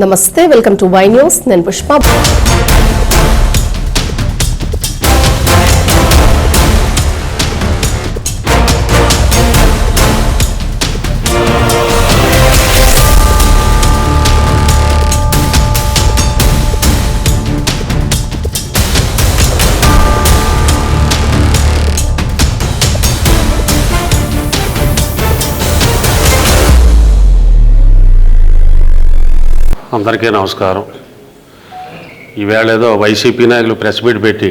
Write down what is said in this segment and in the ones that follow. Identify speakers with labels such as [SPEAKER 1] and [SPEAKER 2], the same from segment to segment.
[SPEAKER 1] నమస్తే welcome to Y news. నేను పుష్ప.
[SPEAKER 2] అందరికీ నమస్కారం. ఈవేళ ఏదో వైసీపీ నాయకులు ప్రెస్ మీట్ పెట్టి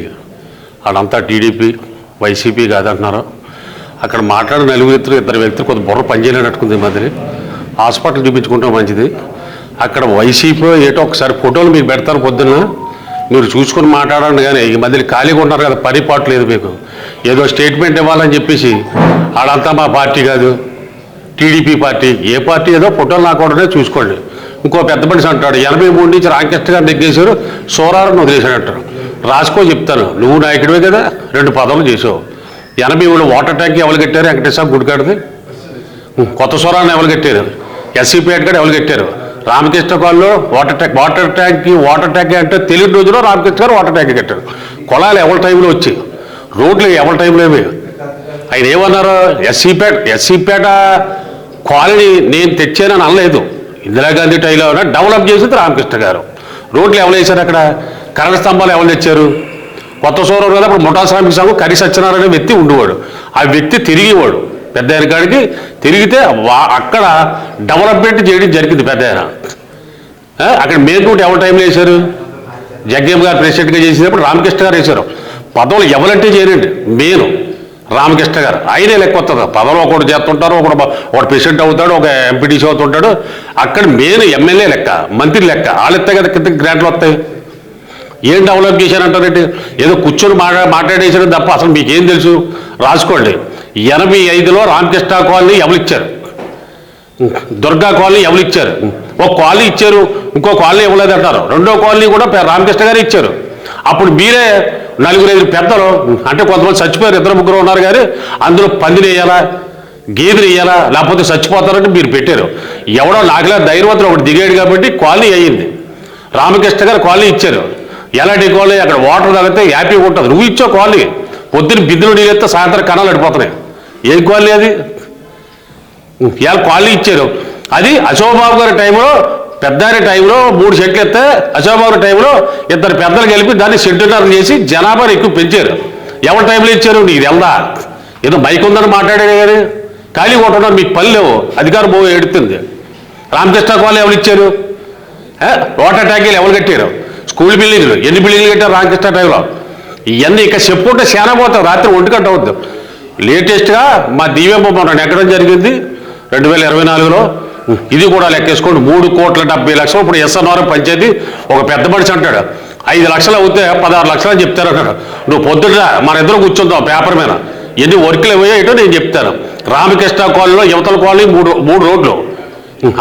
[SPEAKER 2] వాళ్ళంతా టీడీపీ వైసీపీ కాదంటున్నారు. అక్కడ మాట్లాడిన నలుగురు ఇద్దరు వ్యక్తులు కొంత బుర్ర పనిచేయనట్టుకుంది మాదిరి హాస్పిటల్ చూపించుకుంటే మంచిది. అక్కడ వైసీపీ ఏటో ఒకసారి ఫోటోలు మీకు పెడతారు పొద్దున్న. మీరు చూసుకొని మాట్లాడండి కానీ ఈ మధ్యలో ఖాళీగా ఉన్నారు కదా పని పాటు లేదు మీకు. ఏదో స్టేట్మెంట్ ఇవ్వాలని చెప్పేసి ఆడంతా మా పార్టీ కాదు. టీడీపీ పార్టీ ఏ పార్టీ ఏదో ఫోటోలు నాకు కూడా చూసుకోండి. ఇంకో పెద్ద మనిషి అంటాడు ఎనభై మూడు నుంచి రామకృష్ణ గారు నెగ్గేశారు సోరారని వదిలేశాడు రాసుకో చెప్తాను నువ్వు నాయకుడివే కదా రెండు పదవులు చేసావు. ఎనభై మూడు వాటర్ ట్యాంక్ ఎవరు కట్టారు? వెంకటేశ్వర గుడికాడిది. కొత్త సోరాన్ని ఎవరు కట్టారు? ఎస్సీపేట కాడ ఎవరు కట్టారు? రామకృష్ణ కాలంలో water tank water tank water tank అంటే తెలియని రోజులో రామకృష్ణ గారు వాటర్ ట్యాంక్ కట్టారు. కొలాలు ఎవరి టైంలో వచ్చాయి? రోడ్లు ఎవరి టైంలో ఏమి ఆయన ఏమన్నారు? ఎస్సీపేట ఎస్సీపేట కాలనీ నేను తెచ్చానని అనలేదు. ఇందిరాగాంధీ టైలో డెవలప్ చేసింది రామకృష్ణ గారు. రోడ్లు ఎవరు వేశారు అక్కడ? కరెంట్ స్తంభాలు ఎవరు తెచ్చారు? కొత్త సూరం కదా అప్పుడు ముఠా శ్రామిక సంఘం కరి సత్యనారాయణ వ్యక్తి ఉండేవాడు. ఆ వ్యక్తి తిరిగేవాడు. పెద్ద ఆయన కాడికి తిరిగితే వా- అక్కడ డెవలప్మెంట్ చేయడం జరిగింది పెద్ద ఆయన. అక్కడ మేల్కోటి ఎవరి టైంలో వేశారు? జగ్గేం గారు ప్రెసిడెంట్గా చేసినప్పుడు రామకృష్ణ గారు వేశారు. పదవులు ఎవరంటే చేయరండి. మేను రామకృష్ణ గారు. ఆయనే లెక్క వస్తుంది పదలో ఒకటి చేస్తుంటారు ఒకడు ఒకటి ప్రెసిడెంట్ అవుతాడు ఒక ఎంపీటీసీ అవుతుంటాడు. అక్కడ మెయిన్ ఎమ్మెల్యే లెక్క మంత్రి లెక్క వాళ్ళిస్తే కదా కింద గ్రాంట్లు వస్తాయి. ఏం డెవలప్ చేశారంటారంటే ఏదో కూర్చొని మాట్లా మాట్లాడేసారు తప్ప అసలు మీకేం తెలుసు? రాసుకోండి. ఎనభై ఐదులో రామకృష్ణ కాలనీ ఎవరిచ్చారు? దుర్గా కాలనీ ఎవరిచ్చారు? ఒక కాలనీ ఇచ్చారు ఇంకో కాలనీ ఇవ్వలేదు అంటారు రెండో కాలనీ కూడా రామకృష్ణ గారు ఇచ్చారు. అప్పుడు మీరే నలుగురు ఐదు పెద్దలు అంటే కొంతమంది చచ్చిపోయారు ఇద్దరు ముగ్గురు ఉన్నారు కానీ అందులో పందిని వేయాలా గేదెలు వేయాలా లేకపోతే చచ్చిపోతారంటే మీరు పెట్టారు. ఎవడో నాకులా ధైర్యవంతులు ఒకటి దిగాడు కాబట్టి క్వాలి అయ్యింది. రామకృష్ణ గారు క్వాలి ఇచ్చారు. ఎలాంటి కాలనీ? అక్కడ వాటర్ తాగితే హ్యాపీగా ఉంటుంది. నువ్వు ఇచ్చావు క్వాలి పొద్దున్న బిద్దులు నీళ్ళెత్తే సాయంత్రం కణాలు అడిపోతున్నాయి ఏం క్వాలి అది? ఇవాళ కాలనీ ఇచ్చారు. అది అశోక్ బాబు గారి టైంలో పెద్దారి టైంలో మూడు షెడ్లు ఎత్తే అశోక్ టైంలో ఇద్దరు పెద్దలు కలిపి దాన్ని సెంటున్నర చేసి జనాభాను ఎక్కువ పెంచారు. ఎవరి టైంలో ఇచ్చారు? నీకు తెల్దా ఏదో బైక్ ఉందని మాట్లాడాడు కానీ ఖాళీ కొట్టడం మీకు పని లేవు. అధికారం భూమి ఎడుతుంది రామకృష్ణ కాలనీ ఎవరు ఇచ్చారు? ఏ? వాటర్ ట్యాంకీలు ఎవరు కట్టారు? స్కూల్ బిల్డింగ్లు. ఎన్ని బిల్డింగ్లు కట్టారు రామకృష్ణ టైంలో? ఇవన్నీ ఇక చెప్పుకుంటే సేన పోతాం. రాత్రి ఒంటి గంట అవుద్దు. లేటెస్ట్గా మా దివ్యంబ మొన్న ఎక్కడం జరిగింది. రెండు వేల ఇరవై నాలుగులో ఇది కూడా లెక్కేసుకోండి. మూడు కోట్ల డెబ్బై లక్షలు. ఇప్పుడు ఎస్ఎన్ఆర్ పంచాయతీ ఒక పెద్ద మనిషి అంటాడు. ఐదు లక్షలు అవుతే పదహారు లక్షలు అని చెప్తారు. అంటాడు నువ్వు పొద్దుట మన ఇద్దరు కూర్చుందాం పేపర్ మీద. ఎన్ని వర్కులు అయ్యాయో నేను చెప్తాను. రామకృష్ణ కాలనీలో యువతల కాలనీ మూడు మూడు రోడ్లు.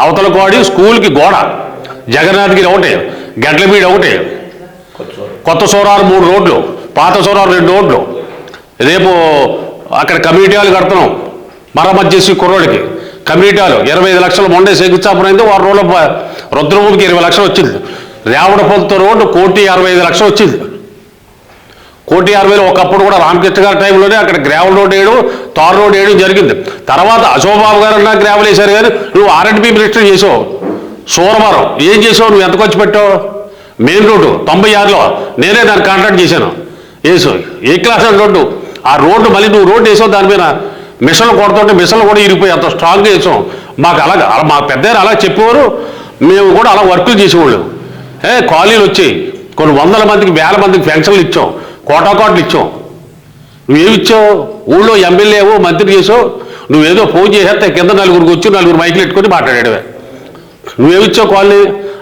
[SPEAKER 2] అవతల కోడి స్కూల్కి గోడ. జగన్నాథ్గిరి ఒకటే. గడ్లబీడి ఒకటే. కొత్త సోరారు మూడు రోడ్లు. పాత సోరారు రెండు రోడ్లు. రేపు అక్కడ కమిటీ వాళ్ళు కడుతున్నాం. మరమ్మత్ చేసి కుర్రోడికి కమ్యూనిటీ ఇరవై ఐదు లక్షలు మొండే శంకుస్థాపన అయింది. వారం రోజుల ప- రుద్రభూమికి ఇరవై లక్షలు వచ్చింది. రేవడపొంత రోడ్డు కోటి అరవై ఐదు లక్షలు వచ్చింది. కోటి అరవైలో ఒకప్పుడు కూడా రామకృష్ణ గారి టైంలోనే అక్కడ గ్రావెల్ రోడ్ వేయడం తార్ రోడ్ వేయడం జరిగింది. తర్వాత అశోబాబు గారు అన్నా గ్రావెల్ వేశారు కానీ నువ్వు ఆర్ఎండ్బి మినిస్టర్ చేసావు. సోమవారం ఏం చేసావు? నువ్వు ఎంత ఖర్చు పెట్టావు? మెయిన్ రోడ్డు తొంభై ఆరులో నేనే దాన్ని కాంట్రాక్ట్ చేశాను. వేసావు ఏ క్లాస్ అని రోడ్డు? ఆ రోడ్డు మళ్ళీ నువ్వు రోడ్డు వేసావు దాని మీద మిషన్లు కొడుతుంటే మిషన్లు కూడా ఇరిగిపోయి అంత స్ట్రాంగ్గా వేసాం మాకు అలాగ అలా మా పెద్ద అలా చెప్పేవారు. మేము కూడా అలా వర్కులు చేసేవాళ్ళం. ఏ కాలనీలు వచ్చాయి. కొన్ని వందల మందికి వేల మందికి పెన్షన్లు ఇచ్చాం. కోటాకోట్లు ఇచ్చాం. నువ్వేమి ఇచ్చావు? ఊళ్ళో ఎమ్మెల్యేవో మంత్రి చేసావు. నువ్వేదో ఫోన్ చేసేస్తే కింద నలుగురికి వచ్చి నలుగురు మైకులు పెట్టుకొని మాట్లాడాడువే నువ్వేమి ఇచ్చావు కాలనీ?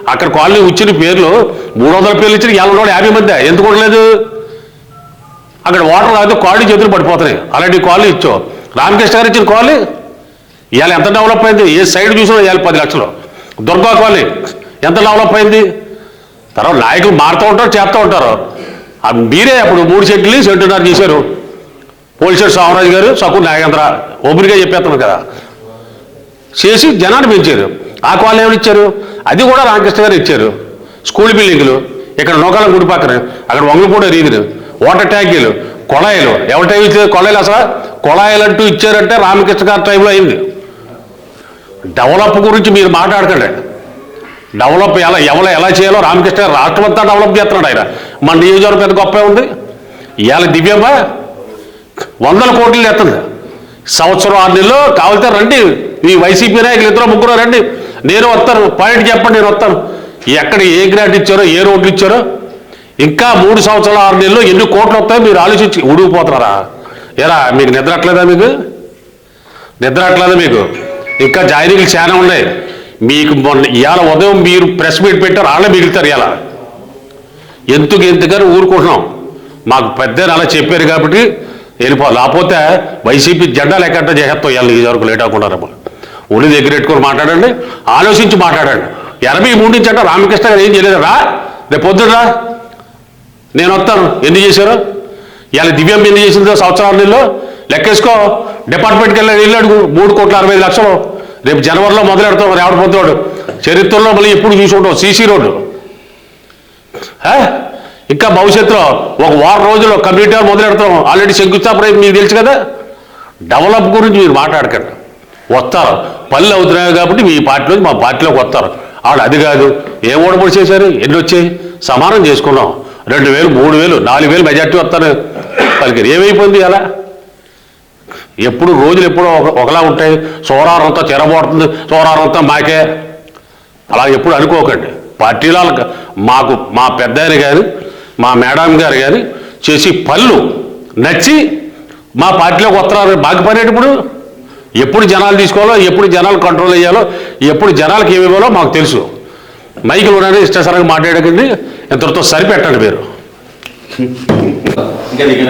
[SPEAKER 2] అక్కడ కాలనీ వచ్చిన పేర్లు మూడు వందల పేర్లు ఇచ్చిన యాభై రోజులు యాభై మంది. ఎందుకు ఉండలేదు? అక్కడ వాటర్ తాగితే కాళ్ళు చేతులు పడిపోతున్నాయి. అలాంటి కాలనీ ఇచ్చావు. రామకృష్ణ గారు ఇచ్చిన కాలనీ ఇవాళ ఎంత డెవలప్ అయింది? ఏ సైడ్ చూసినా ఇవాళ పది లక్షలు. దుర్గా కాలనీ ఎంత డెవలప్ అయింది? తర్వాత నాయకులు మారుతూ ఉంటారు చేస్తూ ఉంటారు. మీరే అప్పుడు మూడు సెంట్లు సెంటున్నర చేశారు. పోలీసెట్ సామరాజు గారు సకు నాగేంద్ర ఓపెన్గా చెప్పేస్తాను కదా. చేసి జనాన్ని పెంచారు. ఆ కాలనీ ఏమైనా ఇచ్చారు? అది కూడా రామకృష్ణ గారు ఇచ్చారు. స్కూల్ బిల్డింగులు ఇక్కడ నూకాలం గుడి పక్కన అక్కడ వంగపూడి రీతిని వాటర్ ట్యాంకీలు కొళాయిలు. ఎవరి టైం కొళాయిలు అసలు? కొళాయిలు అంటూ ఇచ్చారంటే రామకృష్ణ గారి టైంలో అయింది. డెవలప్ గురించి మీరు మాట్లాడకండి. డెవలప్ ఎలా ఎవరు ఎలా చేయాలో రామకృష్ణ గారు రాష్ట్రం అంతా డెవలప్ చేస్తున్నాడు ఆయన. మన నియోజకవర్గం పెద్ద గొప్ప ఉంది. ఇవాళ దివ్యమ్మ వందల కోట్లు ఎత్తుంది. సంవత్సరం ఆరు నెలలు కావాలితే రండి. ఈ వైసీపీ నాయకులు ఇద్దరు ముగ్గురు రండి. నేను వస్తాను. పాయింట్ చెప్పండి నేను వస్తాను. ఎక్కడ ఏ గ్రాంట్ ఇచ్చారో ఏ రోడ్లు ఇచ్చారో ఇంకా మూడు సంవత్సరాలు ఆరు నెలలు ఎన్ని కోట్లు వస్తాయో మీరు ఆలోచించి ఉడిగిపోతున్నారా ఎరా మీకు నిద్ర అట్లేదా మీకు? నిద్ర అట్లేదా మీకు? ఇంకా జాయినింగ్లు చాలా ఉన్నాయి. మీకు మొన్న ఇవాళ ఉదయం మీరు ప్రెస్ మీట్ పెట్టారు వాళ్ళే మిగులుతారు ఇలా ఎందుకు ఎందుకని ఊరుకుంటున్నాం? మాకు పెద్ద అలా చెప్పారు కాబట్టి వెళ్ళిపో. లేకపోతే వైసీపీ జెండా లెక్కట చేసేస్తాం ఇవాళ ఇది వరకు లేట్ అవ్వకుండా ఒళ్ళు దగ్గర పెట్టుకొని మాట్లాడండి ఆలోచించి మాట్లాడండి. ఎనభై మూడు నుంచి అంటే రామకృష్ణ గారు ఏం చేయలేదు రా? రేపు పొద్దురా నేను వస్తాను. ఎన్ని చేశారు? ఇవాళ దివ్యం ఎన్ని చేసిందో సంవత్సరాల నెలలో లెక్కేసుకో. డిపార్ట్మెంట్కి వెళ్ళి వెళ్ళి అడుగు. మూడు కోట్ల అరవై ఐదు లక్షలు. రేపు జనవరిలో మొదలెడతాం రేవడ పొద్దువాడు చరిత్రలో మళ్ళీ ఎప్పుడు చూసి ఉంటాం సీసీ రోడ్డు. ఇంకా భవిష్యత్తులో ఒక వారం రోజుల్లో కంప్యూటర్ మొదలెడతాం ఆల్రెడీ శంకుస్థాపన మీకు తెలుసు కదా? డెవలప్ గురించి మీరు మాట్లాడకండి. వస్తారు. పనులు అవుతున్నాయి కాబట్టి మీ పార్టీలోకి మా పార్టీలోకి వస్తారు. ఆడు అది కాదు. ఏం ఓడబడి చేశారు? ఎన్ని వచ్చాయి? సమానం చేసుకున్నాం. రెండు వేలు మూడు వేలు నాలుగు వేలు మెజార్టీ వస్తారు. పలికారు. ఏమైపోయింది అలా ఎప్పుడు రోజులు ఎప్పుడో ఒక- ఒకలా ఉంటాయి. సోరారంతా చెరబోడుతుంది. సోరారంతా మాకే. అలా ఎప్పుడు అనుకోకండి. పార్టీలో మాకు మా పెద్ద ఆయన గారు మా మేడం గారు కానీ చేసి పనులు నచ్చి మా పార్టీలోకి వస్తున్నారు. బాగా పనేటప్పుడు ఎప్పుడు జనాలు తీసుకోవాలో ఎప్పుడు జనాలు కంట్రోల్ అయ్యాలో ఎప్పుడు జనాలకు ఏమి ఇవ్వాలో మాకు తెలుసు. మైకులు ఉన్నది ఇష్టసరంగా మాట్లాడకండి. ఇంతటితో సరిపెట్టండి మీరు.
[SPEAKER 3] ఇంకా దిగిన